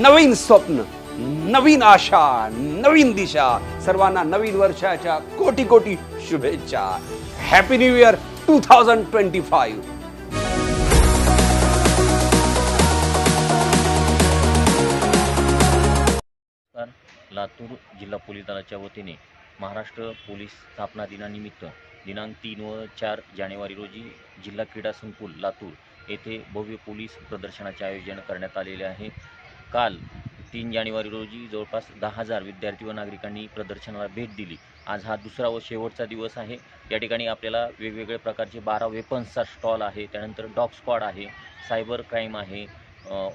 नवीन स्वप्न नवीन आशा नवीन दिशा सर्वांना नवीन वर्षाच्या कोटी कोटी शुभेच्छा. Happy new year two thousand twenty five Latur जिल्हा पोलीस दलाच्या वतीने महाराष्ट्र पोलीस स्थापना दिनानिमित्त दिनांक तीन व चार जानेवारी रोजी जिल्हा क्रीडा संकुल लातूर येथे भव्य पोलीस प्रदर्शनाचे आयोजन करण्यात आलेले आहे. काल तीन जानेवारी रोजी जवळपास दहा हजार विद्यार्थी व नागरिकांनी प्रदर्शनाला भेट दिली. आज हा दुसरा व शेवटचा दिवस आहे. या ठिकाणी आपल्याला वेगवेगळ्या प्रकारचे बारा वेपन्सचा स्टॉल आहे. त्यानंतर डॉग स्क्वॉड आहे सायबर क्राईम आहे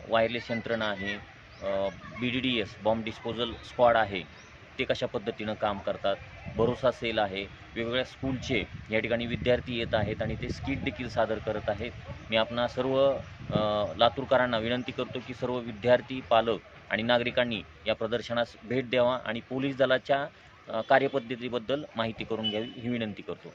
वायरलेस यंत्रणा आहे B D D S bomb disposal squad आहे. ते कशा पद्धतीनं काम करतात? भरोसा सेल आहे. वेगवेगळ्या स्कूलचे या ठिकाणी विद्यार्थी येत आहेत आणि ते स्किट देखील सादर करत आहेत. मी आपणा सर्व लातूरकरांना विनंती करतो की सर्व विद्यार्थी पालक आणि नागरिकांनी या प्रदर्शनास भेट द्यावा आणि पोलीस दलाच्या कार्यपद्धतीबद्दल माहिती करून घ्यावी ही विनंती करतो.